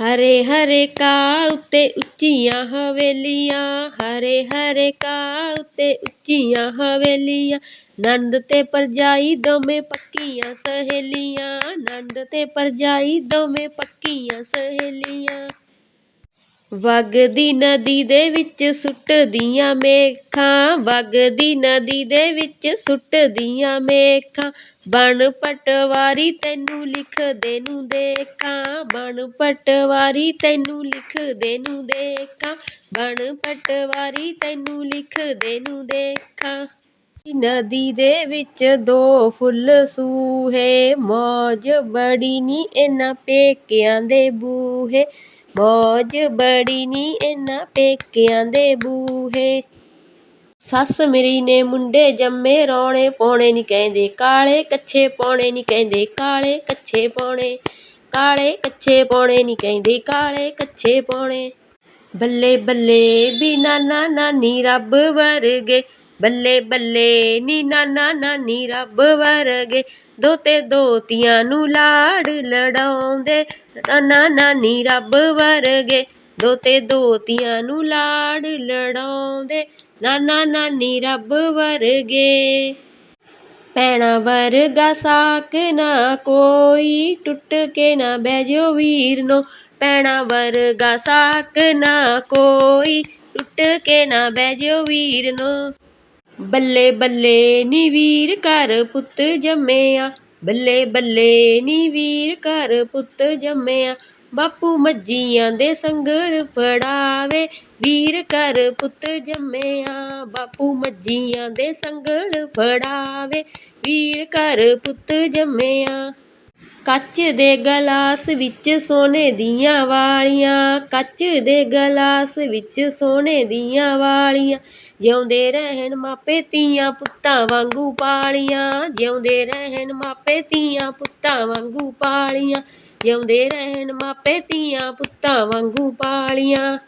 ਹਰੇ ਹਰੇ ਕਾ ਉੱਤੇ ਉੱਚੀਆਂ ਹਵੇਲੀਆਂ, ਹਰੇ ਹਰੇ ਕਾ ਉੱਤੇ ਉੱਚੀਆਂ ਹਵੇਲੀਆਂ। ਨੰਦ ਤੇ ਭਰਜਾਈ ਦੋਵੇਂ ਪੱਕੀਆਂ ਸਹੇਲੀਆਂ, ਨੰਦ ਤੇ ਭਰਜਾਈ ਦੋਵੇਂ ਪੱਕੀਆਂ ਸਹੇਲੀਆਂ। ਵਗਦੀ ਨਦੀ ਦੇ ਵਿੱਚ ਸੁੱਟਦੀਆਂ ਮੇਖਾਂ, ਵਗਦੀ ਨਦੀ ਦੇ ਵਿੱਚ ਸੁੱਟਦੀਆਂ ਮੇਖਾਂ। ਬਣ ਪਟਵਾਰੀ ਤੈਨੂੰ ਲਿਖਦੇ ਨੂੰ ਦੇਖਾਂ, ਬਣ ਪਟਵਾਰੀ ਤੈਨੂੰ ਲਿਖਦੇ ਨੂੰ ਦੇਖਾਂ, ਬਣ ਪਟਵਾਰੀ ਤੈਨੂੰ ਲਿਖਦੇ ਨੂੰ ਦੇਖਾਂ। ਨਦੀ ਦੇ ਵਿੱਚ ਦੋ ਫੁੱਲ ਸੂਹੇ, ਮੌਜ ਬੜੀ ਨੀ ਇਹਨਾਂ ਪੇਕਿਆਂ ਦੇ ਬੂਹੇ, ਮੌਜ ਬੜੀ ਨੀ ਇਹਨਾਂ ਪੇਕਿਆਂ ਦੇ ਬੂਹੇ। ਸੱਸ ਮੇਰੀ ਨੇ ਮੁੰਡੇ ਜੰਮੇ ਰੌਣੇ ਪਾਉਣੇ ਨੀ ਕਹਿੰਦੇ ਕਾਲੇ, ਕੱਛੇ ਪਾਉਣੇ ਨੀ ਕਹਿੰਦੇ ਕਾਲੇ, ਕੱਛੇ ਪਾਉਣੇ ਕਾਲੇ, ਕੱਛੇ ਪਾਉਣੇ ਨੀ ਕਹਿੰਦੇ ਕਾਲੇ, ਕੱਛੇ ਪਾਉਣੇ ਬੱਲੇ ਬੱਲੇ ਵੀ ਨਾਨਾ, ਨਾਨੀ ਰੱਬ ਵਰਗੇ। ਬੱਲੇ ਬੱਲੇ ਨੀ ਨਾਨਾ, ਨਾਨੀ ਰੱਬ ਵਰਗੇ। ਦੋਤੇ ਦੋਤੀਆਂ ਨੂੰ ਲਾਡ ਲਡਾਉਂਦੇ ਨਾਨਾ, ਨਾਨੀ ਰੱਬ ਵਰਗੇ। ਦੋਤੇ ਦੋਤੀਆਂ ਨੂੰ ਲਾਡ ਲੜਾਉਂਦੇ ਨਾਨਾ ਨਾਨੀ ਰੱਬ ਵਰਗੇ। ਭੈਣਾਂ ਵਰਗਾ ਸਾਕ ਨਾ ਕੋਈ, ਟੁੱਟ ਕੇ ਨਾ ਬਹਿ ਜਿਓ ਵੀਰ ਨੋ ਭੈਣਾਂ ਵਰਗਾ ਸਾਕ ਨਾ ਕੋਈ, ਟੁੱਟ ਕੇ ਨਾ ਬਹਿ ਜਿਓ ਵੀਰ ਨੋ ਬੱਲੇ ਬੱਲੇ ਨੀ ਵੀਰ ਘਰ ਪੁੱਤ ਜੰਮਿਆ। ਬੱਲੇ ਬੱਲੇ ਨੀ ਵੀਰ ਘਰ ਪੁੱਤ ਜੰਮਿਆ। ਬਾਪੂ ਮੱਝੀਆਂ ਦੇ ਸੰਗਲ ਫੜਾਵੇ। ਵੀਰ ਘਰ ਪੁੱਤ ਜੰਮਿਆ, ਬਾਪੂ ਮੱਝੀਆਂ ਦੇ ਸੰਗਲ ਫੜਾਵੇ। ਵੀਰ ਘਰ ਪੁੱਤ ਜੰਮਿਆ, ਕੱਚ ਦੇ ਗਲਾਸ ਵਿੱਚ ਸੋਨੇ ਦੀਆਂ ਵਾਲੀਆਂ। ਕੱਚ ਦੇ ਗਲਾਸ ਵਿੱਚ ਸੋਨੇ ਦੀਆਂ ਵਾਲੀਆਂ। ਜਿਉਂਦੇ ਰਹਿਣ ਮਾਪੇ ਧੀਆਂ ਪੁੱਤਾਂ ਵਾਂਗੂ ਪਾਲੀਆਂ। ਜਿਉਂਦੇ ਰਹਿਣ ਮਾਪੇ ਧੀਆਂ ਪੁੱਤਾਂ ਵਾਂਗੂ ਪਾਲੀਆਂ। ਜਿਉਂਦੇ ਰਹਿਣ ਮਾਪੇ ਧੀਆਂ ਪੁੱਤਾਂ ਵਾਂਗੂ ਪਾਲੀਆਂ।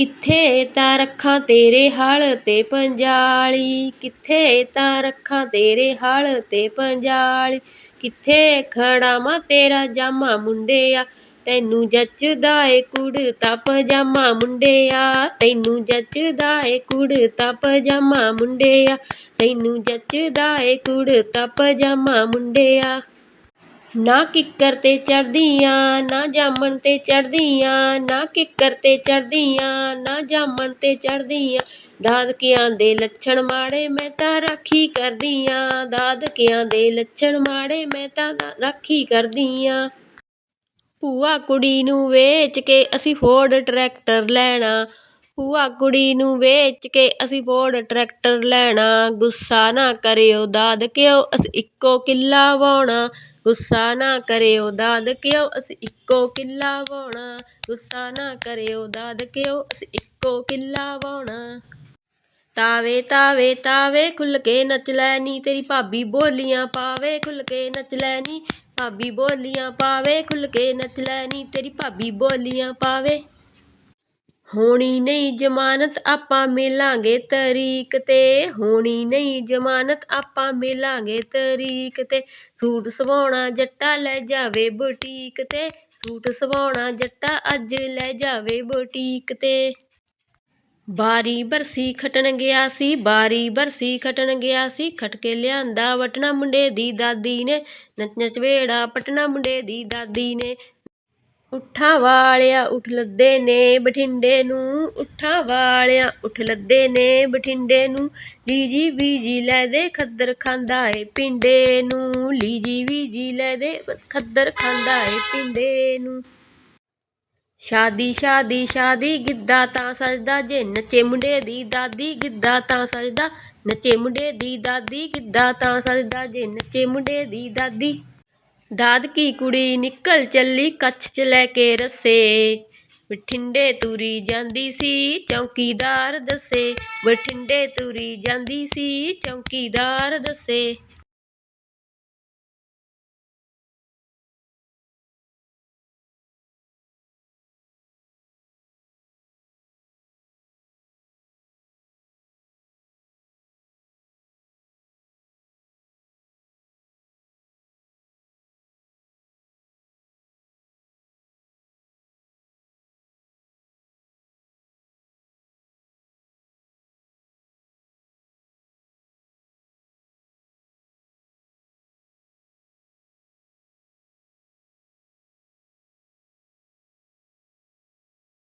ਕਿੱਥੇ ਤਾਂ ਰੱਖਾਂ ਤੇਰੇ ਹਲ ਤੇ ਪੰਜਾਲੀ? ਕਿੱਥੇ ਤਾਂ ਰੱਖਾਂ ਤੇਰੇ ਹਲ ਤੇ ਪੰਜਾਲੀ? ਕਿੱਥੇ ਖੜਾਵਾਂ ਤੇਰਾ ਜਾਮਾ ਮੁੰਡਿਆ? ਤੈਨੂੰ ਜੱਚਦਾ ਏ ਕੁੜਤਾ ਪਜਾਮਾ ਮੁੰਡਿਆ। ਤੈਨੂੰ ਜੱਚਦਾ ਏ ਕੁੜਤਾ ਪਜਾਮਾ ਮੁੰਡਿਆ। ਤੈਨੂੰ ਜੱਚਦਾ ਏ ਕੁੜਤਾ ਪਜਾਮਾ ਮੁੰਡਿਆ। ਨਾ ਕਿੱਕਰ ਤੇ ਚੜ੍ਹਦੀਆਂ, ਨਾ ਜਾਮਣ ਤੇ ਚੜ੍ਹਦੀਆਂ, ਨਾ ਕਿੱਕਰ ਤੇ ਚੜ੍ਹਦੀ ਚੜ੍ਹਦੀਆਂ, ਨਾ ਜਾਮਣ ਤੇ ਚੜ੍ਹਦੀ ਚੜ੍ਹਦੀਆਂ। ਦਾਦਕਿਆਂ ਦੇ ਲੱਛਣ ਮਾੜੇ ਮੈਂ ਤਾਂ ਰਾਖੀ ਕਰਦੀ ਕਰਦੀਆਂ। ਦਾਦਕਿਆਂ ਦੇ ਲੱਛਣ ਮਾੜੇ ਮੈਂ ਤਾਂ ਰਾਖੀ ਕਰਦੀ ਕਰਦੀਆਂ। ਭੂਆ ਕੁੜੀ ਨੂੰ ਵੇਚ ਕੇ ਅਸੀਂ ਫੋਰਡ ਟਰੈਕਟਰ ਲੈਣਾ। ਭੂਆ ਕੁੜੀ ਨੂੰ ਵੇਚ ਕੇ ਅਸੀਂ ਫੋਰਡ ਟਰੈਕਟਰ ਲੈਣਾ, ਗੁੱਸਾ ਨਾ ਕਰਿਓ ਦਾਦਕਿਓ ਅਸੀਂ ਇੱਕੋ ਕਿੱਲਾ ਵਾਹੁਣਾ ਗੁੱਸਾ ਨਾ ਕਰਿਓ ਦਾਦਕਿਓ ਅਸੀਂ ਇੱਕੋ ਕਿੱਲਾ ਵਾਹੁਣਾ ਗੁੱਸਾ ਨਾ ਕਰਿਓ ਦਾਦਕਿਓ ਅਸੀਂ ਇੱਕੋ ਕਿੱਲਾ ਵਾਹੁਣਾ ਤਾਵੇ ਤਾਵੇ ਤਾਵੇ ਖੁੱਲ ਕੇ ਨੱਚ ਲੈ ਨੀ ਤੇਰੀ ਭਾਬੀ ਬੋਲੀਆਂ ਪਾਵੇ ਖੁੱਲ ਕੇ ਨੱਚ ਲੈ ਨੀ ਭਾਬੀ ਬੋਲੀਆਂ ਪਾਵੇ ਖੁੱਲ ਕੇ ਨੱਚ ਲੈ ਨੀ ਤੇਰੀ ਭਾਬੀ ਬੋਲੀਆਂ ਪਾਵੇ। ਹੋਣੀ ਨਹੀਂ ਜ਼ਮਾਨਤ ਆਪਾਂ ਮਿਲਾਂਗੇ ਤਰੀਕ ਤੇ, ਹੋਣੀ ਨਹੀਂ ਜ਼ਮਾਨਤ ਆਪਾਂ ਮਿਲਾਂਗੇ ਤਰੀਕ ਤੇ। ਸੂਟ ਸਵਾਉਣਾ ਜੱਟਾ ਲੈ ਜਾਵੇ ਬੁਟੀਕ ਤੇ, ਸੂਟ ਸਵਾਉਣਾ ਜੱਟਾ ਅੱਜ ਲੈ ਜਾਵੇ ਬੁਟੀਕ ਤੇ। ਬਾਰੀ ਬਰਸੀ ਖਟਣ ਗਿਆ ਸੀ, ਬਾਰੀ ਬਰਸੀ ਖਟਣ ਗਿਆ ਸੀ ਖਟ ਕੇ ਲਿਆਂਦਾ ਵਟਣਾ ਮੁੰਡੇ ਦੀ ਦਾਦੀ ਨੇ। ਨੱਚ ਨੱਚ ਵੇੜਾ ਪਟਣਾ ਮੁੰਡੇ ਦੀ ਦਾਦੀ ਨੇ। ਉੱਠਾਂ ਵਾਲਿਆ, ਉੱਠ ਲੱਦੇ ਨੇ ਬਠਿੰਡੇ ਨੂੰ। ਉੱਠਾਂ ਵਾਲਿਆ, ਉੱਠ ਲੱਦੇ ਨੇ ਬਠਿੰਡੇ ਨੂੰ। ਲੀਜੀ ਵੀਜੀ ਲੈ ਦੇ ਖੱਦਰ ਖਾਂਦਾ ਏ ਪਿੰਡੇ ਨੂੰ। ਲੀਜੀ ਵੀਜੀ ਲੈ ਦੇ ਖੱਦਰ ਖਾਂਦਾ ਏ ਪਿੰਡੇ ਨੂੰ। ਸ਼ਾਦੀ ਸ਼ਾਦੀ ਸ਼ਾਦੀ ਗਿੱਧਾ ਤਾਂ ਸਜਦਾ ਜੇ ਨੱਚੇ ਮੁੰਡੇ ਦੀ ਦਾਦੀ ਗਿੱਧਾ ਤਾਂ ਸਜਦਾ। ਨੱਚੇ ਮੁੰਡੇ ਦੀ ਦਾਦੀ ਗਿੱਧਾ ਤਾਂ ਸਜਦਾ ਜੇ ਨੱਚੇ ਮੁੰਡੇ ਦੀ ਦਾਦੀ। ਦਾਦਕੀ ਕੁੜੀ ਨਿਕਲ ਚੱਲੀ ਕੱਛ 'ਚ ਲੈ ਕੇ ਰੱਸੇ। ਬਠਿੰਡੇ ਤੁਰੀ ਜਾਂਦੀ ਸੀ ਚੌਕੀਦਾਰ ਦੱਸੇ। ਬਠਿੰਡੇ ਤੁਰੀ ਜਾਂਦੀ ਸੀ ਚੌਕੀਦਾਰ ਦੱਸੇ।